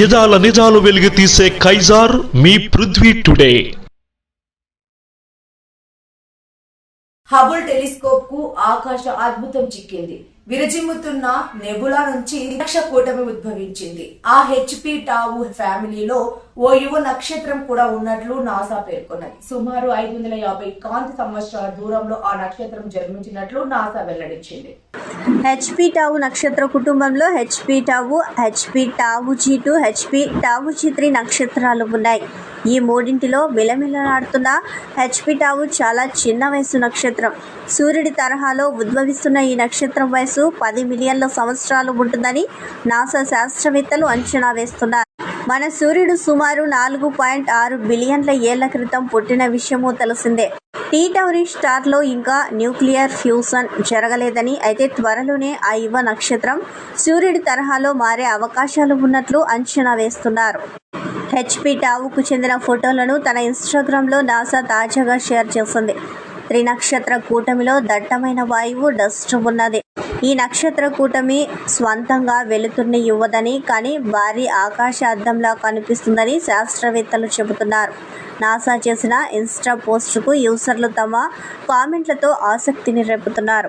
యదాల నిజాలు వెలిగి తీసే కైజార్ మీ పృథ్వీ టుడే. హబుల్ టెలిస్కోప్కు ఆకాశ అద్భుతం చిక్కింది. విరజిమ్ముతున్న నెబులా నుంచి లక్ష కూటమి ఉద్భవించింది. ఆ హెచ్పి టావు ఫ్యామిలీలో ఓ యువ నక్షత్రం కూడా ఉన్నట్లు నాసా పేర్కొన్నది. సుమారు ఐదు వందల యాభై కాంతి సంవత్సరాల దూరంలో ఆ నక్షత్రం జన్మించినట్లు నాసా వెల్లడించింది. హెచ్పి టావు నక్షత్ర కుటుంబంలో HP tau HP tau G two HP tau G three నక్షత్రాలు ఉన్నాయి. ఈ మూడింటిలో మిలమిలనాడుతున్న హెచ్పి టావు చాలా చిన్న వయసు నక్షత్రం. సూర్యుడి తరహాలో ఉద్భవిస్తున్న ఈ నక్షత్రం వయసు పది మిలియన్ల సంవత్సరాలు ఉంటుందని నాసా శాస్త్రవేత్తలు అంచనా వేస్తున్నారు. మన సూర్యుడు సుమారు నాలుగు పాయింట్ ఆరు బిలియన్ల ఏళ్ళ క్రితం పుట్టిన విషయము తెలిసిందే. టీ టవరీ స్టార్లో ఇంకా న్యూక్లియర్ ఫ్యూజన్ జరగలేదని అయితే త్వరలోనే ఆ యువ నక్షత్రం సూర్యుడి తరహాలో మారే అవకాశాలు ఉన్నట్లు అంచనా వేస్తున్నారు. హెచ్పి టావుకు చెందిన ఫోటోలను తన ఇన్స్టాగ్రామ్లో నాసా తాజాగా షేర్ చేసింది. త్రినక్షత్ర కూటమిలో దట్టమైన వాయువు డస్ట్ ఉన్నది. ఈ నక్షత్ర కూటమి స్వంతంగా వెళుతున్న ఇవ్వదని కానీ భారీ ఆకాశ అద్దంలా కనిపిస్తుందని శాస్త్రవేత్తలు చెబుతున్నారు. నాసా చేసిన ఇన్స్టా పోస్టుకు యూజర్లు తమ కామెంట్లతో ఆసక్తిని రేపుతున్నారు.